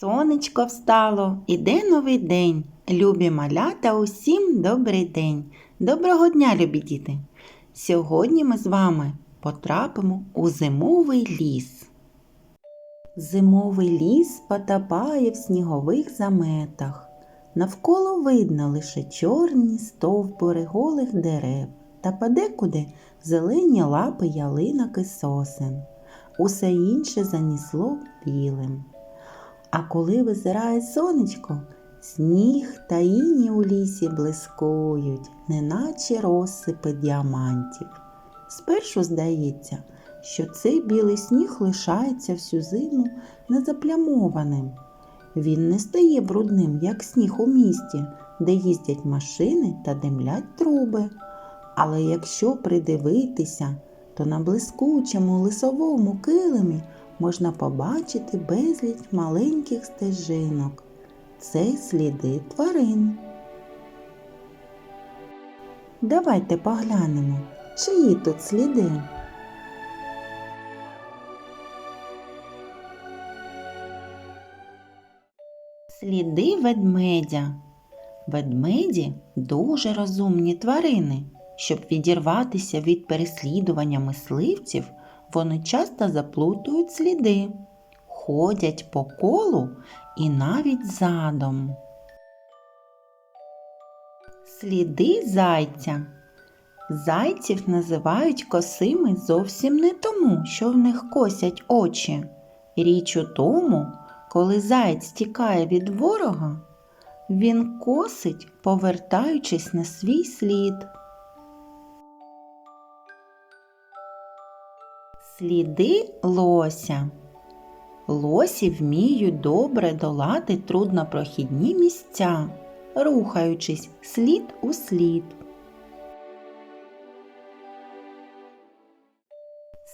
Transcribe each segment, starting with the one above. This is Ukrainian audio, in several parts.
Сонечко встало, іде новий день. Любі малята, усім добрий день. Доброго дня, любі діти! Сьогодні ми з вами потрапимо у зимовий ліс. Зимовий ліс потопає в снігових заметах. Навколо видно лише чорні стовбури голих дерев та подекуди зелені лапи ялинок і сосен. Усе інше занісло білим. А коли визирає сонечко, сніг та іні у лісі блискують, неначе розсипи діамантів. Спершу здається, що цей білий сніг лишається всю зиму незаплямованим. Він не стає брудним, як сніг у місті, де їздять машини та димлять труби. Але якщо придивитися, то на блискучому лисовому килимі можна побачити безліч маленьких стежинок. Це сліди тварин. Давайте поглянемо, чиї тут сліди. Сліди ведмедя. Ведмеді дуже розумні тварини. Щоб відірватися від переслідування мисливців, вони часто заплутують сліди, ходять по колу і навіть задом. Сліди зайця. Зайців називають косими зовсім не тому, що в них косять очі. Річ у тому, коли заєць тікає від ворога, він косить, повертаючись на свій слід. Сліди лося. Лосі вміють добре долати труднопрохідні місця, рухаючись слід у слід.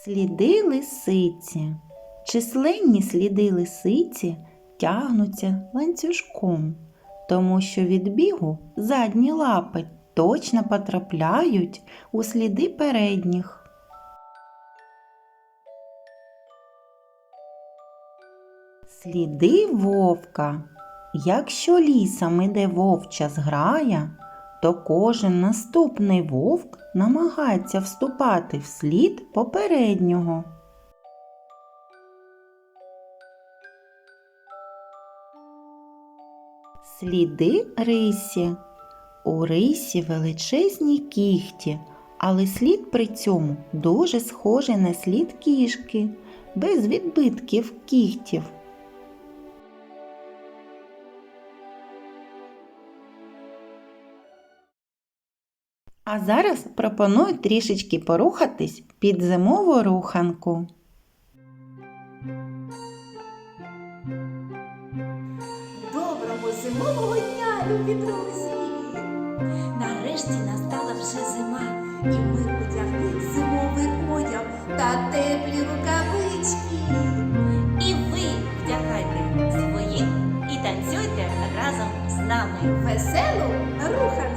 Сліди лисиці. Численні сліди лисиці тягнуться ланцюжком, тому що від бігу задні лапи точно потрапляють у сліди передніх. Сліди вовка. Якщо лісом іде вовча зграя, то кожен наступний вовк намагається вступати в слід попереднього. Сліди рисі. У рисі величезні кігті, але слід при цьому дуже схожий на слід кішки, без відбитків кігтів. А зараз пропоную трішечки порухатись під зимову руханку. Доброго зимового дня, любі друзі! Нарешті настала вже зима. І ми одягли зимовий одяг та теплі рукавички. І ви вдягайте свої і танцюйте разом з нами. Веселу руханку.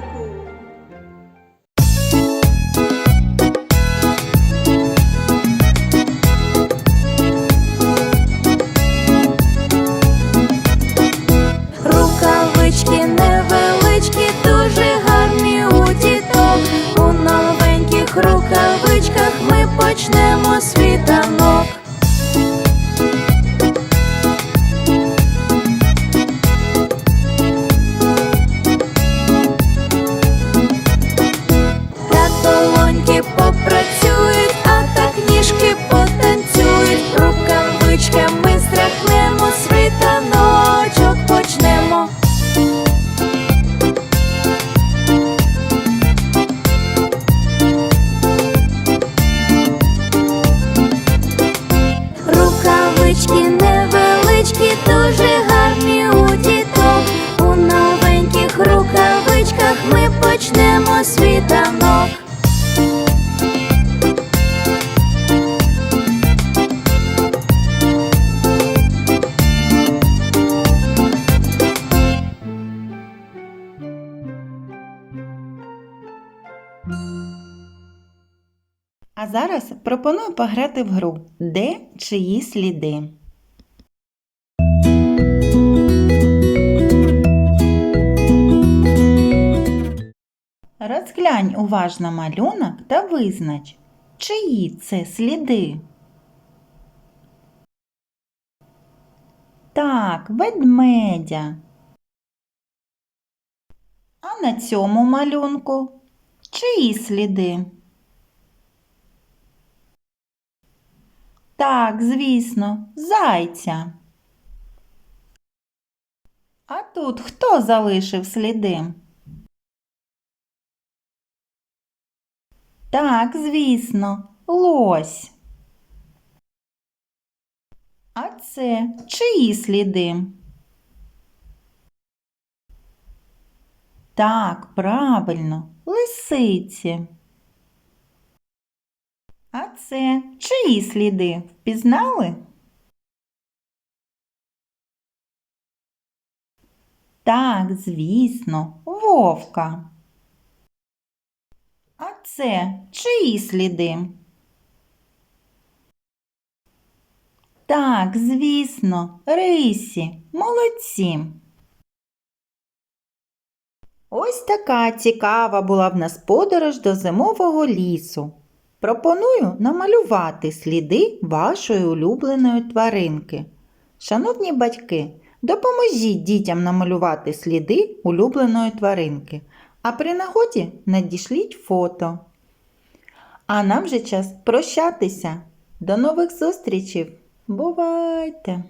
А зараз пропоную пограти в гру Де чиї сліди. Розглянь уважно малюнок та визнач, чиї це сліди. Так, ведмедя. А на цьому малюнку чиї сліди? Так, звісно, зайця. А тут хто залишив сліди? Так, звісно, лось. А це чиї сліди? Так, правильно, лисиці. А це чиї сліди? Впізнали? Так, звісно, вовка. А це чиї сліди? Так, звісно, рисі, молодці. Ось така цікава була в нас подорож до зимового лісу. Пропоную намалювати сліди вашої улюбленої тваринки. Шановні батьки, допоможіть дітям намалювати сліди улюбленої тваринки, а при нагоді надішліть фото. А нам вже час прощатися. До нових зустрічей! Бувайте!